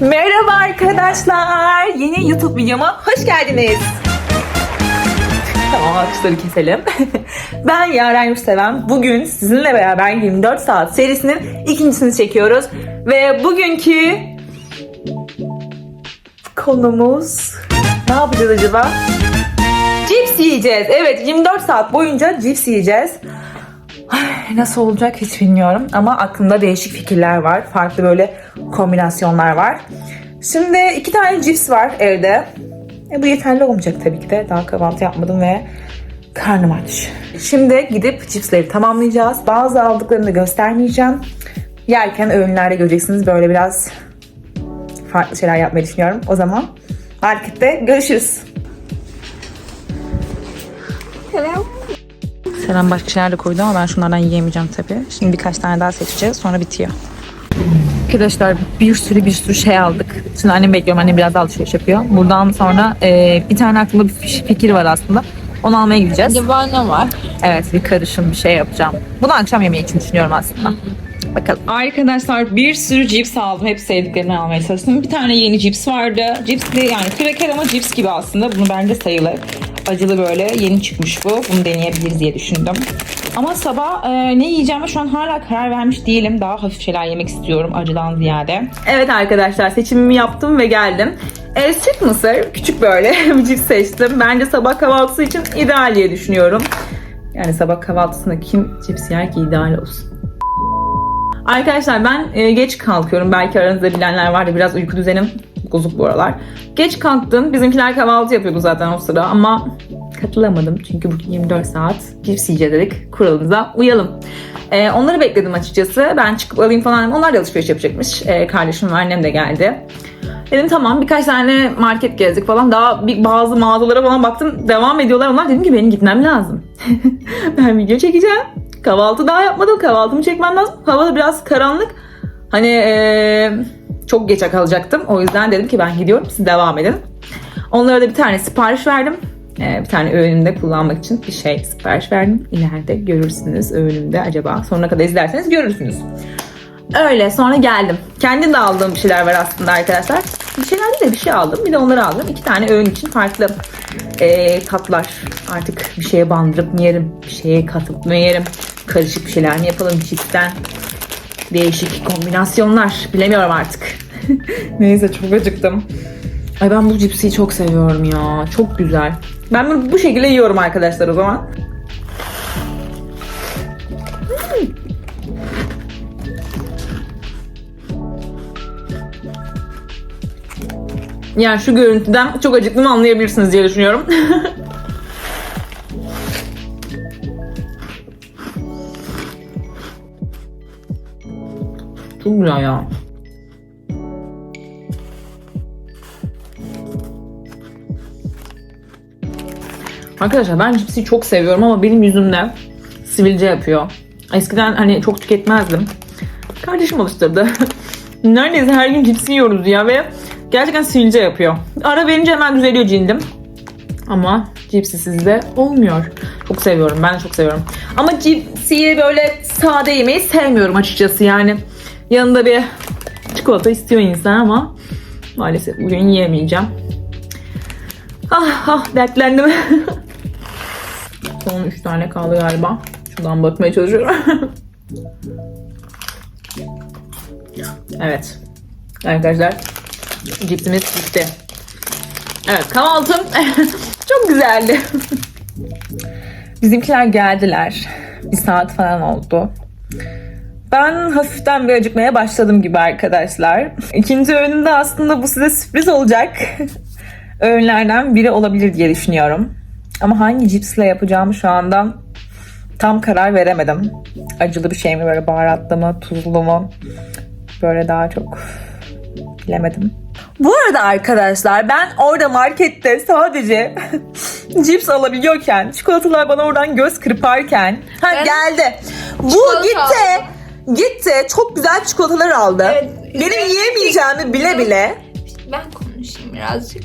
Merhaba arkadaşlar. Yeni YouTube videoma hoş geldiniz. Tamam alkışları keselim. ben Yaren Yurtseven. Bugün sizinle beraber 24 saat serisinin ikincisini çekiyoruz. Ve bugünkü konumuz ne yapacağız acaba? Cips yiyeceğiz. Evet 24 saat boyunca cips yiyeceğiz. Ay, Nasıl olacak hiç bilmiyorum ama aklımda değişik fikirler var. Farklı böyle kombinasyonlar var. Şimdi iki tane cips var evde. E, bu yeterli olmayacak tabii ki de. Daha kahvaltı yapmadım ve karnım aç. Şimdi gidip cipsleri tamamlayacağız. Bazı aldıklarını da göstermeyeceğim. Yerken öğünlerde göreceksiniz böyle biraz farklı şeyler yapmayı düşünüyorum. O zaman markette görüşürüz. Selam başka şeyler de koydu ama ben şunlardan yiyemeyeceğim tabii. Şimdi birkaç tane daha seçeceğiz sonra bitiyor. Arkadaşlar bir sürü bir sürü şey aldık. Şimdi annem bekliyorum. Annem biraz alışveriş yapıyor. Buradan sonra e, bir tane aklımda bir fikir var aslında. Onu almaya gideceğiz. Acaba ne var? Evet bir karışım bir şey yapacağım. Bunu akşam yemeği için düşünüyorum aslında. Bakalım. Arkadaşlar bir sürü cips aldım. Hep sevdiklerini almaya çalıştım. Bir tane yeni cips vardı. Cips de yani kraker ama cips gibi aslında. Bunu bence sayılır. Acılı böyle yeni çıkmış bu. Bunu deneyebiliriz diye düşündüm. Ama sabah e, ne yiyeceğime şu an hala karar vermiş değilim. Daha hafif şeyler yemek istiyorum acıdan ziyade. Evet arkadaşlar seçimimi yaptım ve geldim. E, süt mısır küçük böyle bir cips seçtim. Bence sabah kahvaltısı için ideal diye düşünüyorum. Yani sabah kahvaltısında kim cips yer ki ideal olsun. Arkadaşlar ben e, geç kalkıyorum. Belki aranızda bilenler vardı. Biraz uyku düzenim bozuk bu aralar. Geç kalktım. Bizimkiler kahvaltı yapıyordu zaten o sıra ama katılamadım. Çünkü bugün 24 saat cips yiyeceğiz dedik. Kuralımıza uyalım. E, onları bekledim açıkçası. Ben çıkıp alayım falan. Onlar da alışveriş yapacakmış. E, kardeşim ve annem de geldi. Dedim tamam birkaç tane market gezdik falan. Daha bir, bazı mağazalara falan baktım. Devam ediyorlar onlar. Dedim ki benim gitmem lazım. ben video çekeceğim. Kahvaltı daha yapmadım. Kahvaltımı çekmem lazım. Hava da biraz karanlık. Hani eee, çok geçe kalacaktım. O yüzden dedim ki ben gidiyorum. Siz devam edin. Onlara da bir tane sipariş verdim. Eee, bir tane öğünümde kullanmak için bir şey sipariş verdim. İleride görürsünüz öğünümde acaba. Sonuna kadar izlerseniz görürsünüz. Öyle sonra geldim. Kendim de aldığım bir şeyler var aslında arkadaşlar. Bir şeyler değil de bir şey aldım. Bir de onları aldım. İki tane öğün için farklı eee, tatlar. Artık bir şeye bandırıp mı yerim? Bir şeye katıp mı yerim? Karışık bir şeyler mi yapalım cipsten? Değişik kombinasyonlar. Bilemiyorum artık. Neyse çok acıktım. Ay ben bu cipsi çok seviyorum ya. Çok güzel. Ben bunu bu şekilde yiyorum arkadaşlar o zaman. Yani şu görüntüden çok acıktığımı anlayabilirsiniz diye düşünüyorum. çok güzel ya. Arkadaşlar ben cipsi çok seviyorum ama benim yüzümde sivilce yapıyor. Eskiden hani çok tüketmezdim. Kardeşim alıştırdı. Neredeyse her gün cipsi yiyoruz ya ve gerçekten sivilce yapıyor. Ara verince hemen düzeliyor cildim. Ama cipsi sizde olmuyor. Çok seviyorum. Ben de çok seviyorum. Ama cipsi böyle sade yemeyi sevmiyorum açıkçası yani. Yanında bir çikolata istiyor insan ama maalesef bugün yiyemeyeceğim. Ah ah dertlendim. Son 3 tane kaldı galiba. Şuradan bakmaya çalışıyorum. evet. Arkadaşlar cipsimiz bitti. Evet kahvaltım çok güzeldi. Bizimkiler geldiler. Bir saat falan oldu. Ben hafiften bir acıkmaya başladım gibi arkadaşlar. İkinci öğünümde aslında bu size sürpriz olacak. Öğünlerden biri olabilir diye düşünüyorum. Ama hangi cipsle yapacağımı şu anda tam karar veremedim. Acılı bir şey mi böyle baharatlı mı tuzlu mu? Böyle daha çok bilemedim. Bu arada arkadaşlar ben orada markette sadece cips alabiliyorken çikolatalar bana oradan göz kırparken ha Ben geldi. Bu çikolata gitti. Gitti. Çok güzel çikolatalar aldı. Evet, Benim üzerindeki- yiyemeyeceğimi bile bile Ben konuşayım birazcık.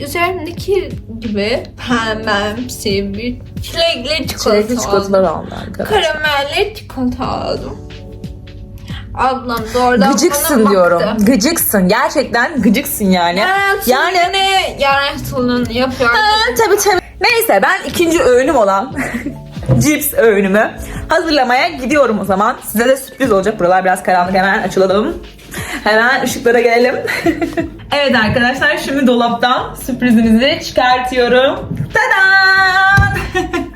Üzerimdeki gibi pembemsi bir çilekli çikolata çilekli çikolatalar aldım. aldı arkadaşlar. Karamelli çikolata aldım. Ablam doğrudan Gıcıksın bana diyorum. baktı. Gıcıksın. Gerçekten gıcıksın yani. Evet, Yani yani yaren tulun yapıyor. Ha, tabii tabii. Neyse ben ikinci öğünüm olan cips öğünümü hazırlamaya gidiyorum o zaman. Size de sürpriz olacak. Buralar biraz karanlık. Hemen açılalım. Hemen ışıklara gelelim. evet arkadaşlar şimdi dolaptan sürprizimizi çıkartıyorum. Tadam!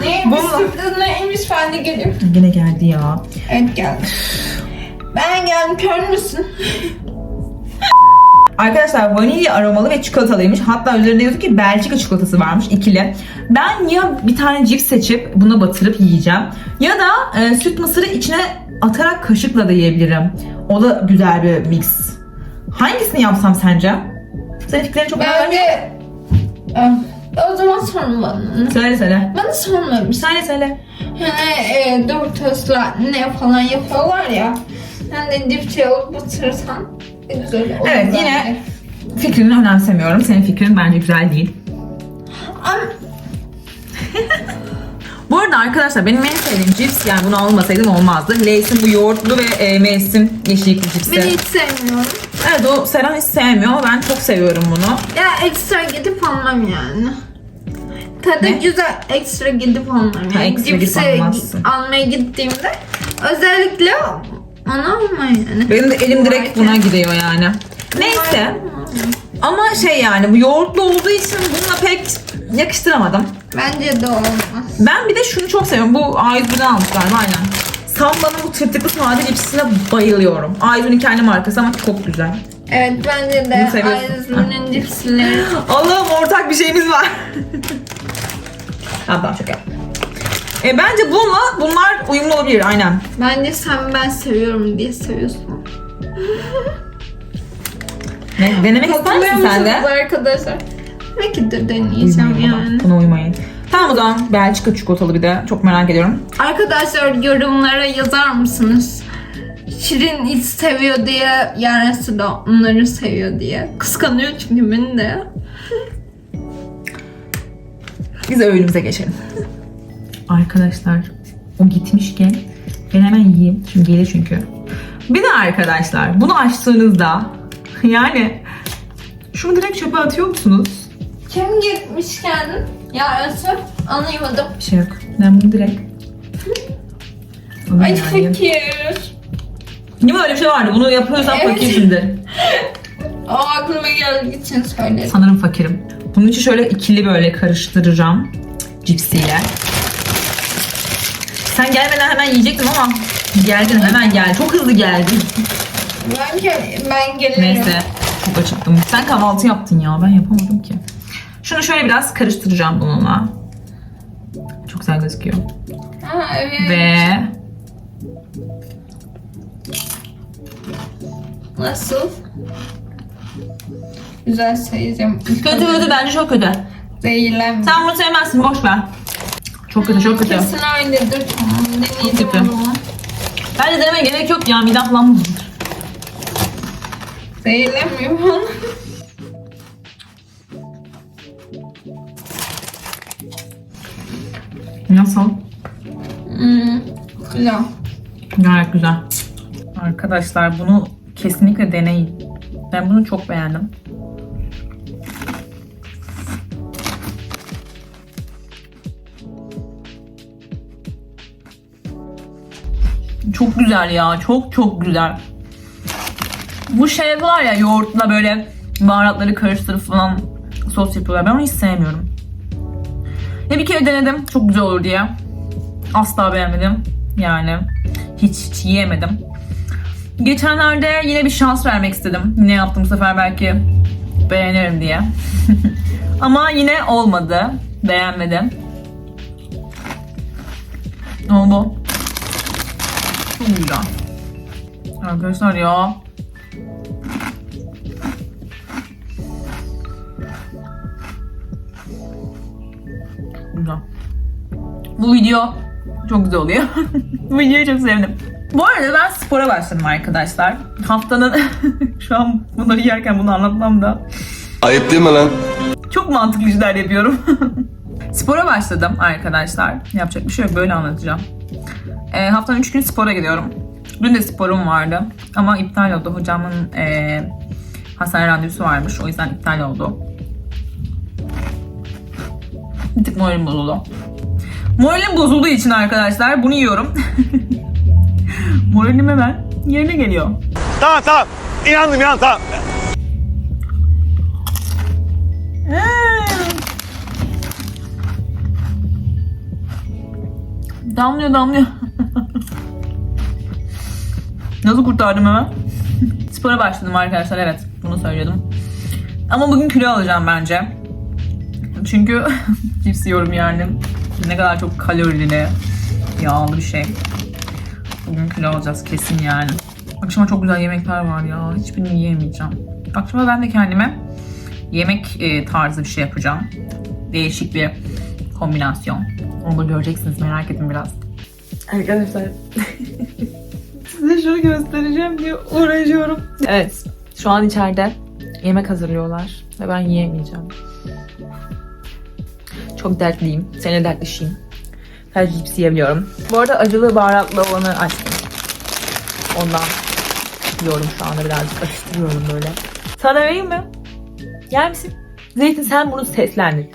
Ne? Bu- sürpriz neymiş ben de geleyim. Yine geldi ya. Evet geldim. Ben geldim kör müsün? Arkadaşlar vanilya aromalı ve çikolatalıymış. Hatta üzerinde yazıyor ki Belçika çikolatası varmış ikili. Ben ya bir tane cips seçip buna batırıp yiyeceğim. Ya da e, süt mısırı içine atarak kaşıkla da yiyebilirim. O da güzel bir mix. Hangisini yapsam sence? Senin fikirlerini çok merak ediyorum. Bence... Eh, O zaman sorma bana. Söyle söyle. Bana sormamış. Söyle söyle. Hani e, Doritos'la ne falan yapıyorlar ya. Sen de dipçe alıp batırırsan e, güzel olur. Evet, bence. yine- Fikrini önemsemiyorum. Senin fikrin bence güzel değil. Ama Bu arada arkadaşlar benim en sevdiğim cips yani bunu almasaydım olmazdı. Lay's'in bu yoğurtlu ve e, mevsim yeşillikli cipsi. ben hiç sevmiyorum. Evet o Seren hiç sevmiyor ama ben çok seviyorum bunu. Ya ekstra gidip almam yani. Tadı Ne? güzel ekstra gidip almam yani. Ha, ekstra gidip Cipsi almazsın. almaya gittiğimde özellikle onu alma yani. Benim de elim direkt buna gidiyor yani. Neyse ama şey yani bu yoğurtlu olduğu için bununla pek yakıştıramadım. Bence de olmaz. Ben bir de şunu çok seviyorum. Bu A101'den almış galiba aynen. Samba'nın bu tırtıklı sade cipsine bayılıyorum. A101'in kendi markası ama çok güzel. Evet bence Bunu de seviyorsun. Ayazlı'nın cipsleri. Allah'ım ortak bir şeyimiz var. tamam şaka. yaptım. E, bence bununla bunlar uyumlu olabilir aynen. Bence sen ben seviyorum diye seviyorsun. Ne, denemek ister Hatırlıyor misin sen de? arkadaşlar? Belki de deneyeceğim buna. yani. Buna uymayın. Tamam o zaman Belçika çikolatalı bir de. Çok merak ediyorum. Arkadaşlar yorumlara yazar mısınız? Şirin hiç seviyor diye, yarısı da onları seviyor diye. Kıskanıyor çünkü beni de. Biz öğünümüze geçelim. Arkadaşlar o gitmişken ben hemen yiyeyim. Şimdi gelir çünkü. Bir de arkadaşlar bunu açtığınızda yani şunu direkt çöpe atıyor musunuz? Kim gitmişken yarısı anlayamadım. Bir şey yok. Ben bunu direkt Ay yani. fakir. Değil mi öyle bir şey vardı? Bunu yapıyorsan Evet. fakirsindir. O aklıma geldiği için söyledim. Sanırım fakirim. Bunun için şöyle ikili böyle karıştıracağım cipsiyle. Sen gelmeden hemen yiyecektim ama geldin hemen gel. Çok hızlı geldin. Ben, gel- ben gelirim. Neyse çok acıktım. Sen kahvaltı yaptın ya ben yapamadım ki. Şunu şöyle biraz karıştıracağım bununla. Çok güzel gözüküyor. Ha, evet. Ve Nasıl? Güzel sayacağım. kötü kötü bence çok kötü. Zehirlenme. Sen bunu sevmezsin boş ver. Çok kötü çok kötü. Kesin öyledir. Tamam deneyeceğim kötü. Bence demeye gerek yok ya midem falan bozulur. Zehirlenmiyor bana. Nasıl? Hmm, güzel. Gayet güzel. Arkadaşlar bunu kesinlikle deneyin. Ben bunu çok beğendim. Çok güzel ya. Çok çok güzel. Bu şey var ya yoğurtla böyle baharatları karıştırıp falan sos yapıyorlar. Ben onu hiç sevmiyorum. Ya bir kere denedim çok güzel olur diye. Asla beğenmedim. Yani hiç, hiç yiyemedim. Geçenlerde yine bir şans vermek istedim. Yine yaptım bu sefer belki beğenirim diye. Ama yine olmadı. Beğenmedim. Ama bu çok güzel. Arkadaşlar ya. Güzel. Bu video çok güzel oluyor. Bu videoyu çok sevdim. Bu arada ben spora başladım arkadaşlar. Haftanın şu an bunları yerken bunu anlatmam da Ayıp değil mi lan? çok mantıklı işler yapıyorum. spora başladım arkadaşlar. Yapacak bir şey yok böyle anlatacağım. E, haftanın 3 günü spora gidiyorum. Dün de sporum vardı ama iptal oldu. Hocamın e, hastane randevusu varmış. O yüzden iptal oldu. Bir tık moralim bozuldu. Moralim bozulduğu için arkadaşlar bunu yiyorum. moralim hemen yerine geliyor. Tamam tamam. İnandım inandım tamam. Damlıyor damlıyor. Nasıl kurtardım hemen? Spora başladım arkadaşlar evet bunu söylüyordum. Ama bugün kilo alacağım bence. Çünkü cips yiyorum yani. Ne kadar çok kalorili, yağlı bir şey. Bugün kilo alacağız kesin yani. Akşama çok güzel yemekler var ya. Hiçbirini yiyemeyeceğim. Akşama ben de kendime yemek e, tarzı bir şey yapacağım. Değişik bir kombinasyon. Onu da göreceksiniz merak edin biraz. Arkadaşlar size şunu göstereceğim diye uğraşıyorum. Evet şu an içeride yemek hazırlıyorlar ve ben yiyemeyeceğim. Çok dertliyim. Seninle dertleşeyim. Sadece cips yiyebiliyorum. Bu arada acılı baharatlı olanı açtım. Ondan yiyorum şu anda birazcık atıştırıyorum böyle. Sana vereyim mi? Yer misin? Zeytin sen bunu seslendin.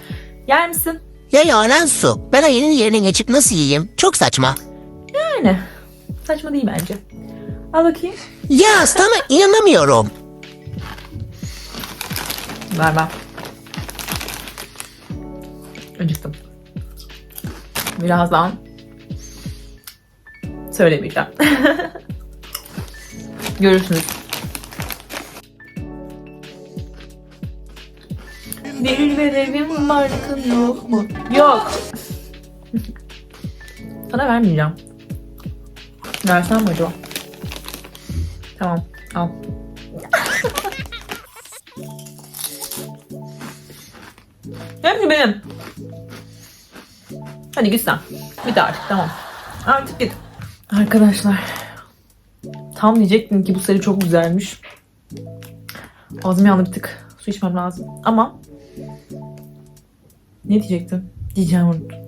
Yer misin? Ya yanan su. Ben ayının yerine geçip nasıl yiyeyim? Çok saçma. Yani. Saçma değil bence. Al bakayım. Ya sana inanamıyorum. Ver ver. Acıktım. Birazdan söylemeyeceğim. Görürsünüz. Bir verevim markın yok mu? Yok. Sana vermeyeceğim. Versem mi acaba? Tamam al. Hepsi benim. Hadi git sen. Git artık tamam. Artık git. Arkadaşlar. Tam diyecektim ki bu seri çok güzelmiş. Ağzım yandı. Su içmem lazım. Ama ne diyecektim? Diyeceğim unuttum.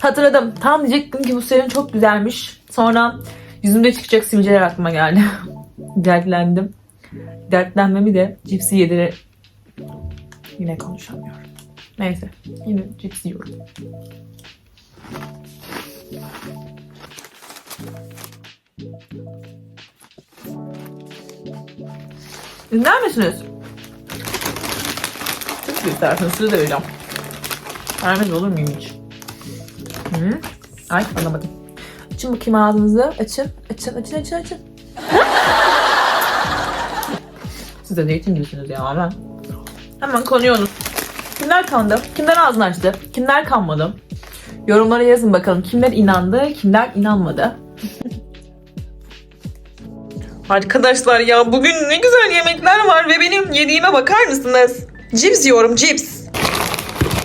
Hatırladım. Tam diyecektim ki bu serinin çok güzelmiş. Sonra yüzümde çıkacak sivilceler aklıma geldi. Dertlendim. Dertlenmemi de cipsi yedire... Yine konuşamıyorum. Neyse. Yine cips yiyorum. Dinler misiniz? Çok isterseniz size de vereceğim. Vermez olur muyum hiç? Hı? Ay anlamadım. Açın bakayım ağzınızı. Açın. Açın açın açın açın. Siz de zeytin gibisiniz ya hemen. Hemen konuyorsunuz. Kimler kandı? Kimler ağzını açtı? Kimler kanmadı? Yorumlara yazın bakalım. Kimler inandı? Kimler inanmadı? Arkadaşlar ya bugün ne güzel yemekler var ve benim yediğime bakar mısınız? Cips yiyorum cips.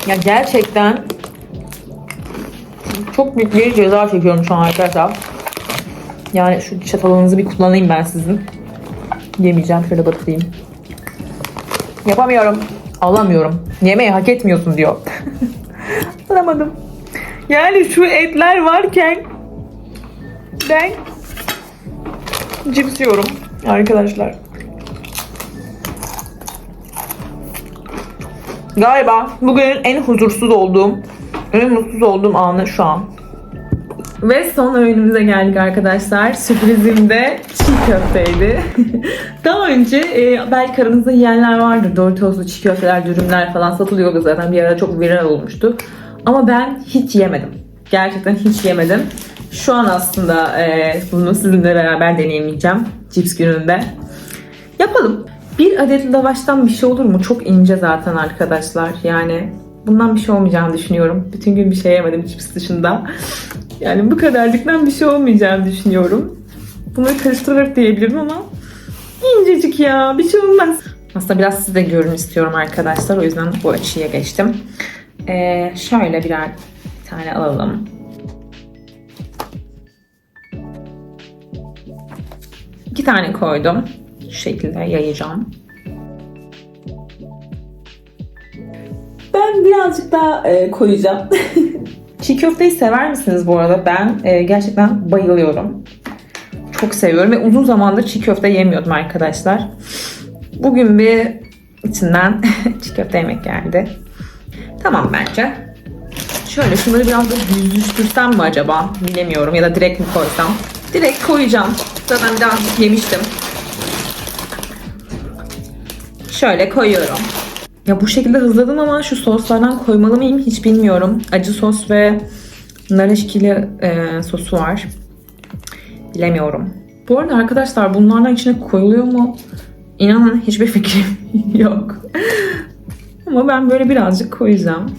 Ya gerçekten çok büyük bir ceza çekiyorum şu an arkadaşlar. Yani şu çatalınızı bir kullanayım ben sizin. Yemeyeceğim şöyle batırayım. Yapamıyorum. Alamıyorum. Yemeği hak etmiyorsun diyor. Alamadım. Yani şu etler varken ben cips yiyorum arkadaşlar. Galiba bugünün en huzursuz olduğum, en mutsuz olduğum anı şu an. Ve son öğünümüze geldik arkadaşlar. Sürprizim de çiğ köfteydi. Daha önce e, belki aranızda yiyenler vardır. Doritos'lu çiğ köfteler, dürümler falan satılıyordu zaten. Bir ara çok viral olmuştu. Ama ben hiç yemedim. Gerçekten hiç yemedim. Şu an aslında e, bunu sizinle beraber deneyimleyeceğim. Cips gününde. Yapalım. Bir adet lavaştan bir şey olur mu? Çok ince zaten arkadaşlar. Yani bundan bir şey olmayacağını düşünüyorum. Bütün gün bir şey yemedim cips dışında. Yani bu kadarcıktan bir şey olmayacağını düşünüyorum. Bunları karıştırarak diyebilirim ama incecik ya bir şey olmaz. Aslında biraz size de görün istiyorum arkadaşlar. O yüzden bu açıya geçtim. Ee, şöyle birer bir tane alalım. İki tane koydum. Şu şekilde yayacağım. Ben birazcık daha e, koyacağım. Çiğ köfteyi sever misiniz bu arada? Ben e, gerçekten bayılıyorum. çok seviyorum ve uzun zamandır çiğ köfte yemiyordum arkadaşlar. Bugün bir içinden çiğ köfte yemek geldi. Tamam bence. Şöyle şunları biraz da düzleştirsem mi acaba? Bilemiyorum ya da direkt mi koysam? Direkt koyacağım. Zaten biraz yemiştim. Şöyle koyuyorum. Ya bu şekilde hızladım ama şu soslardan koymalı mıyım hiç bilmiyorum. Acı sos ve nar eşkili e, sosu var. Bilemiyorum. Bu arada arkadaşlar bunlardan içine koyuluyor mu? İnanın hiçbir fikrim yok. ama ben böyle birazcık koyacağım.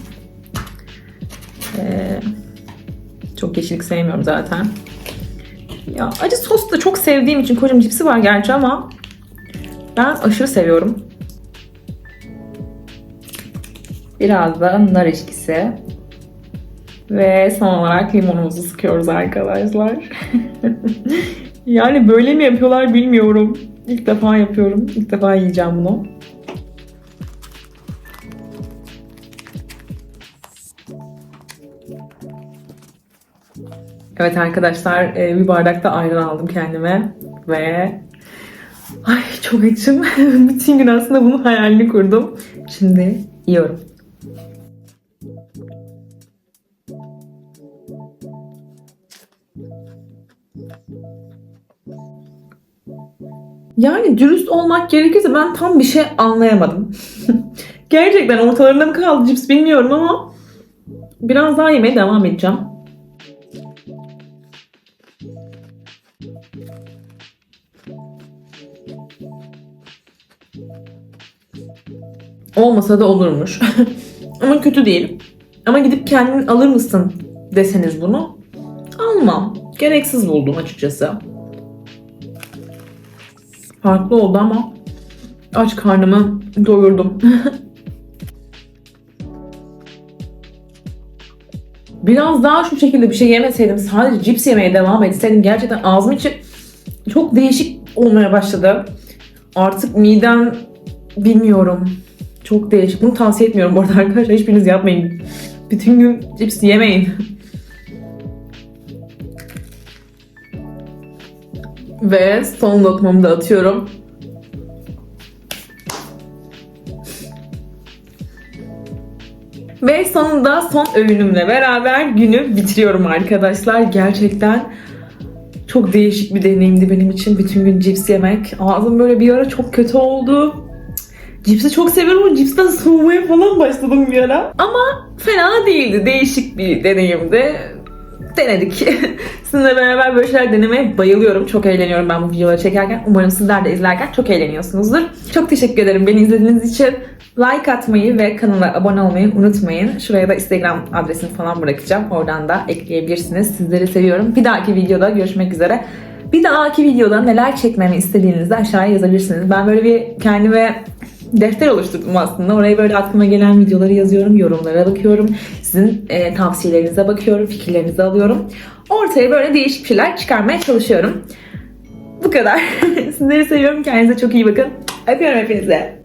Ee, çok yeşillik sevmiyorum zaten. Ya acı sos da çok sevdiğim için kocam cipsi var gerçi ama ben aşırı seviyorum. Biraz da nar eşkisi. Ve son olarak limonumuzu sıkıyoruz arkadaşlar. yani böyle mi yapıyorlar bilmiyorum. İlk defa yapıyorum. İlk defa yiyeceğim bunu. Evet arkadaşlar e, bir bardak da ayran aldım kendime ve ay çok açım. Bütün gün aslında bunun hayalini kurdum. Şimdi yiyorum. Yani dürüst olmak gerekirse ben tam bir şey anlayamadım. Gerçekten ortalarında mı kaldı cips bilmiyorum ama biraz daha yemeye devam edeceğim. Olmasa da olurmuş. Ama kötü değil. Ama gidip kendin alır mısın deseniz bunu almam. Gereksiz buldum açıkçası. Farklı oldu ama aç karnımı doyurdum. Biraz daha şu şekilde bir şey yemeseydim, sadece cips yemeye devam etseydim gerçekten ağzım için çok değişik olmaya başladı. Artık midem bilmiyorum. Çok değişik. Bunu tavsiye etmiyorum bu arada arkadaşlar. Hiçbiriniz yapmayın. Bütün gün cips yemeyin. Ve son lokmamı da atıyorum. Ve sonunda son öğünümle beraber günü bitiriyorum arkadaşlar. Gerçekten çok değişik bir deneyimdi benim için bütün gün cips yemek. Ağzım böyle bir ara çok kötü oldu. Cipsi çok seviyorum ama cipsten soğumaya falan başladım bir ara. Ama fena değildi. Değişik bir deneyimdi. Denedik. Sizinle beraber böyle şeyler denemeye bayılıyorum. Çok eğleniyorum ben bu videoları çekerken. Umarım sizler de izlerken çok eğleniyorsunuzdur. Çok teşekkür ederim beni izlediğiniz için. Like atmayı ve kanala abone olmayı unutmayın. Şuraya da Instagram adresini falan bırakacağım. Oradan da ekleyebilirsiniz. Sizleri seviyorum. Bir dahaki videoda görüşmek üzere. Bir dahaki videoda neler çekmemi istediğinizi aşağıya yazabilirsiniz. Ben böyle bir kendime defter oluşturdum aslında. Oraya böyle aklıma gelen videoları yazıyorum, yorumlara bakıyorum. Sizin e, tavsiyelerinize bakıyorum, fikirlerinizi alıyorum. Ortaya böyle değişik şeyler çıkarmaya çalışıyorum. Bu kadar. Sizleri seviyorum. Kendinize çok iyi bakın. Öpüyorum hepinize.